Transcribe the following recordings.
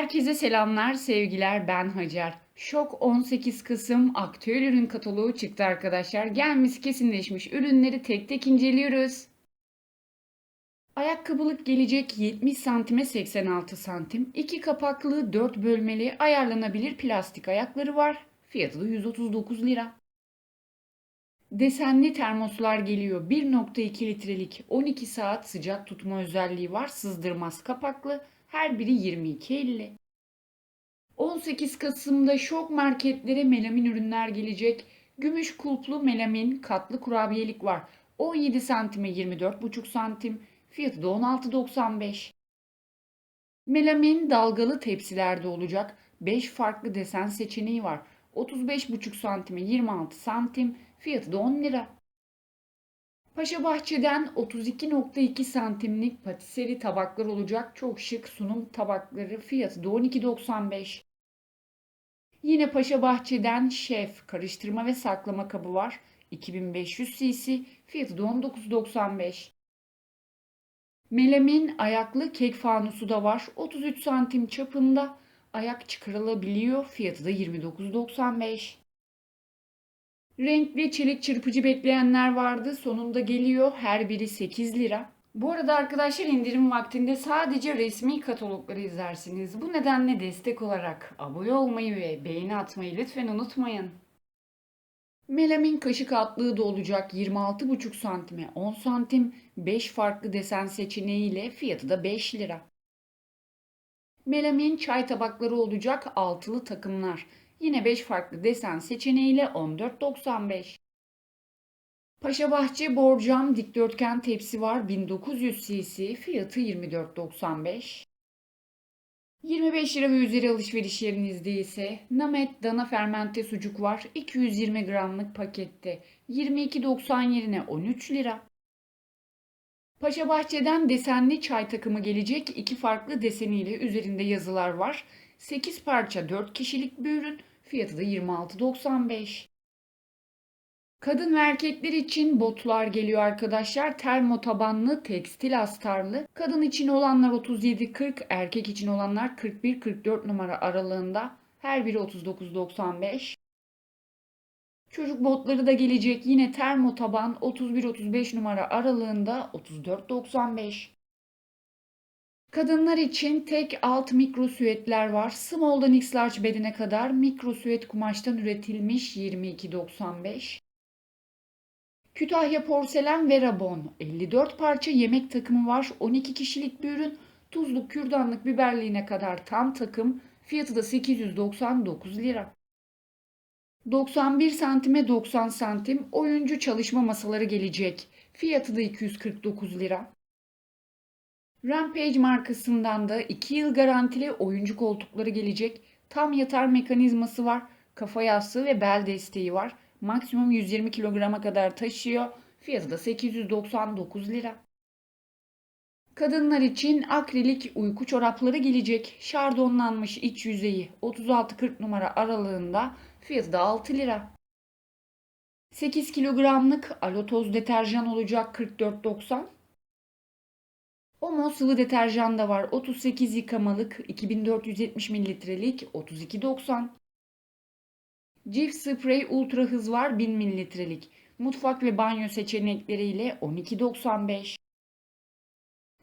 Herkese selamlar, sevgiler. Ben Hacer. Şok 18 Kasım aktüel ürün kataloğu çıktı arkadaşlar. Gelmesi kesinleşmiş ürünleri tek tek inceliyoruz. Ayakkabılık gelecek 70 santime 86 santim. 2 kapaklı 4 bölmeli ayarlanabilir plastik ayakları var. Fiyatı da 139 lira. Desenli termoslar geliyor. 1.2 litrelik 12 saat sıcak tutma özelliği var. Sızdırmaz kapaklı. Her biri 22.50. 18 Kasım'da şok marketlere melamin ürünler gelecek. Gümüş kulplu melamin katlı kurabiyelik var. 17 santime 24,5 santim. Fiyatı da 16.95. Melamin dalgalı tepsilerde olacak. 5 farklı desen seçeneği var. 35,5 santime 26 santim. Fiyatı da 10 lira. Paşa Bahçe'den 32.2 santimlik patiseri tabaklar olacak. Çok şık sunum tabakları. Fiyatı da 12.95. Yine Paşa Bahçe'den şef karıştırma ve saklama kabı var. 2500 cc. Fiyatı da 19.95. Melamin ayaklı kek fanusu da var. 33 santim çapında. Ayak çıkarılabiliyor. Fiyatı da 29.95. Renkli çelik çırpıcı bekleyenler vardı. Sonunda geliyor. Her biri 8 lira. Bu arada arkadaşlar indirim vaktinde sadece resmi katalogları izlersiniz. Bu nedenle destek olarak abone olmayı ve beğeni atmayı lütfen unutmayın. Melamin kaşık altlığı da olacak 26,5 santime 10 santim 5 farklı desen seçeneğiyle fiyatı da 5 lira. Melamin çay tabakları olacak altılı takımlar. Yine 5 farklı desen seçeneğiyle 14.95. Paşabahçe borcam dikdörtgen tepsi var 1900 cc fiyatı 24.95. 25 lira ve üzeri alışveriş yerinizde ise Namet dana fermente sucuk var 220 gramlık pakette 22.90 yerine 13 lira. Paşabahçe'den desenli çay takımı gelecek iki farklı deseniyle üzerinde yazılar var. 8 parça 4 kişilik bir ürün fiyatı da 26.95. Kadın ve erkekler için botlar geliyor arkadaşlar. Termo tabanlı, tekstil astarlı. Kadın için olanlar 37-40, erkek için olanlar 41-44 numara aralığında. Her biri 39.95. Çocuk botları da gelecek. Yine termo taban 31-35 numara aralığında 34.95. Kadınlar için tek alt mikro süetler var. Small'dan X large bedene kadar mikro süet kumaştan üretilmiş 22.95. Kütahya porselen ve rabon 54 parça yemek takımı var. 12 kişilik bir ürün. Tuzluk, kürdanlık, biberliğine kadar tam takım. Fiyatı da 899 lira. 91 santime 90 santim oyuncu çalışma masaları gelecek. Fiyatı da 249 lira. Rampage markasından da 2 yıl garantili oyuncu koltukları gelecek. Tam yatar mekanizması var. Kafa yastığı ve bel desteği var. Maksimum 120 kilograma kadar taşıyor. Fiyatı da 899 lira. Kadınlar için akrilik uyku çorapları gelecek. Şardonlanmış iç yüzeyi 36-40 numara aralığında. Fiyatı da 6 lira. 8 kilogramlık alotoz deterjan olacak 44.90. Omo sıvı deterjan da var. 38 yıkamalık 2470 mililitrelik 32.90. Cif sprey ultra hız var 1000 mililitrelik. Mutfak ve banyo seçenekleriyle 12.95.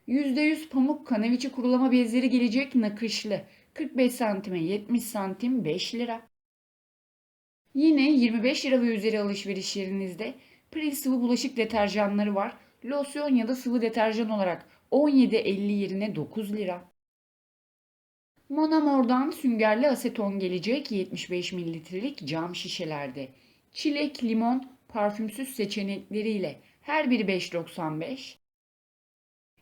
%100 pamuk kanaviçi kurulama bezleri gelecek nakışlı. 45 santime 70 santim 5 lira. Yine 25 lira ve üzeri alışveriş yerinizde Pri sıvı bulaşık deterjanları var. Losyon ya da sıvı deterjan olarak 17.50 yerine 9 lira. Monamor'dan süngerli aseton gelecek 75 mililitrelik cam şişelerde. Çilek, limon, parfümsüz seçenekleriyle her biri 5.95.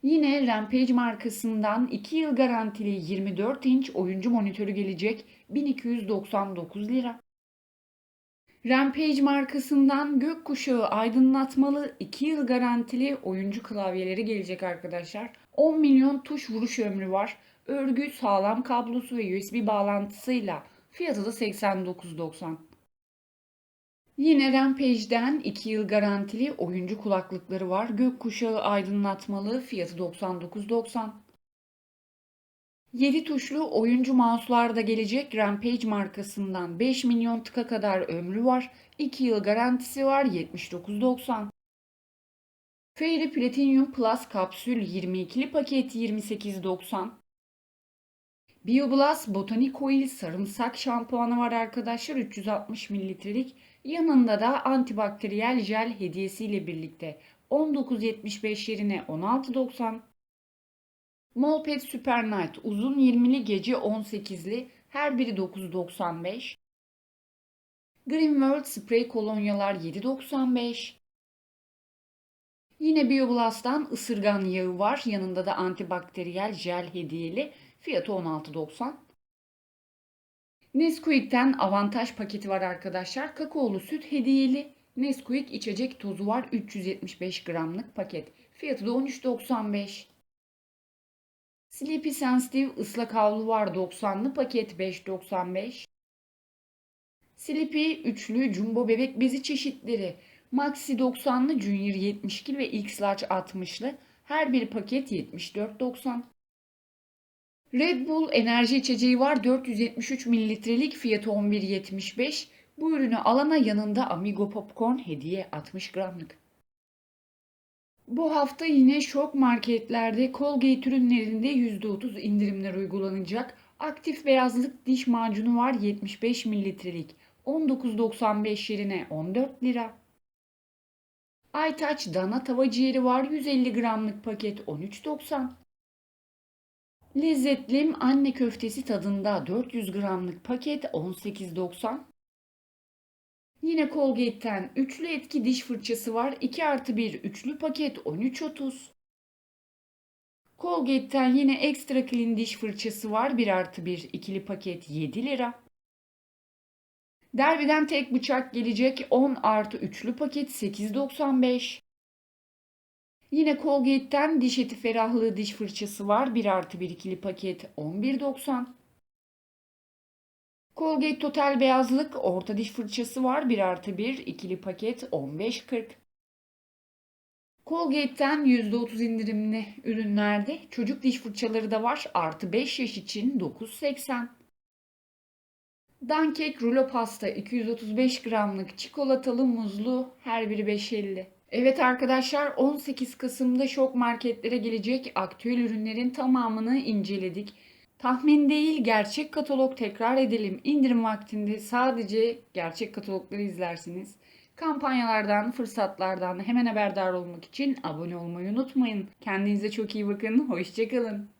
Yine Rampage markasından 2 yıl garantili 24 inç oyuncu monitörü gelecek 1299 lira. Rampage markasından gökkuşağı aydınlatmalı 2 yıl garantili oyuncu klavyeleri gelecek arkadaşlar. 10 milyon tuş vuruş ömrü var. Örgü, sağlam kablosu ve USB bağlantısıyla fiyatı da 89.90. Yine Rampage'den 2 yıl garantili oyuncu kulaklıkları var. Gökkuşağı aydınlatmalı fiyatı 99.90. 7 tuşlu oyuncu mouse'lar da gelecek Rampage markasından 5 milyon tıka kadar ömrü var. 2 yıl garantisi var 79.90. Fairy Platinum Plus kapsül 22'li paket 28.90. BioBlast Botanic Oil sarımsak şampuanı var arkadaşlar 360 mililitrelik. Yanında da antibakteriyel jel hediyesiyle birlikte 19.75 yerine 16.90. Molpet Super Night uzun 20'li gece 18'li her biri 9.95. Green World sprey kolonyalar 7.95. Yine BioBlast'tan ısırgan yağı var. Yanında da antibakteriyel jel hediyeli. Fiyatı 16.90. Nesquik'ten avantaj paketi var arkadaşlar. Kakaolu süt hediyeli. Nesquik içecek tozu var. 375 gramlık paket. Fiyatı da 13.95. Sleepy Sensitive ıslak havlu var 90'lı paket 5.95. Sleepy üçlü jumbo bebek bezi çeşitleri. Maxi 90'lı, Junior 72 ve X Large 60'lı. Her bir paket 74.90. Red Bull enerji içeceği var 473 mililitrelik fiyatı 11.75. Bu ürünü alana yanında Amigo Popcorn hediye 60 gramlık. Bu hafta yine şok marketlerde Colgate ürünlerinde %30 indirimler uygulanacak. Aktif beyazlık diş macunu var 75 mililitrelik 19.95 yerine 14 lira. Aytaç dana tava ciğeri var 150 gramlık paket 13.90. Lezzetlim anne köftesi tadında 400 gramlık paket 18.90. Yine Colgate'ten üçlü etki diş fırçası var. 2 artı 1 üçlü paket 13.30. Colgate'ten yine ekstra clean diş fırçası var. 1 artı 1 ikili paket 7 lira. Derbiden tek bıçak gelecek 10 artı üçlü paket 8.95. Yine Colgate'ten diş eti ferahlığı diş fırçası var. 1 artı 1 ikili paket 11.90. Colgate Total Beyazlık orta diş fırçası var. 1 artı 1 ikili paket 15.40. Colgate'den %30 indirimli ürünlerde çocuk diş fırçaları da var. Artı 5 yaş için 9.80. Dankek rulo pasta 235 gramlık çikolatalı muzlu her biri 5.50. Evet arkadaşlar 18 Kasım'da şok marketlere gelecek aktüel ürünlerin tamamını inceledik. Tahmin değil gerçek katalog tekrar edelim. İndirim vaktinde sadece gerçek katalogları izlersiniz. Kampanyalardan, fırsatlardan hemen haberdar olmak için abone olmayı unutmayın. Kendinize çok iyi bakın. Hoşçakalın.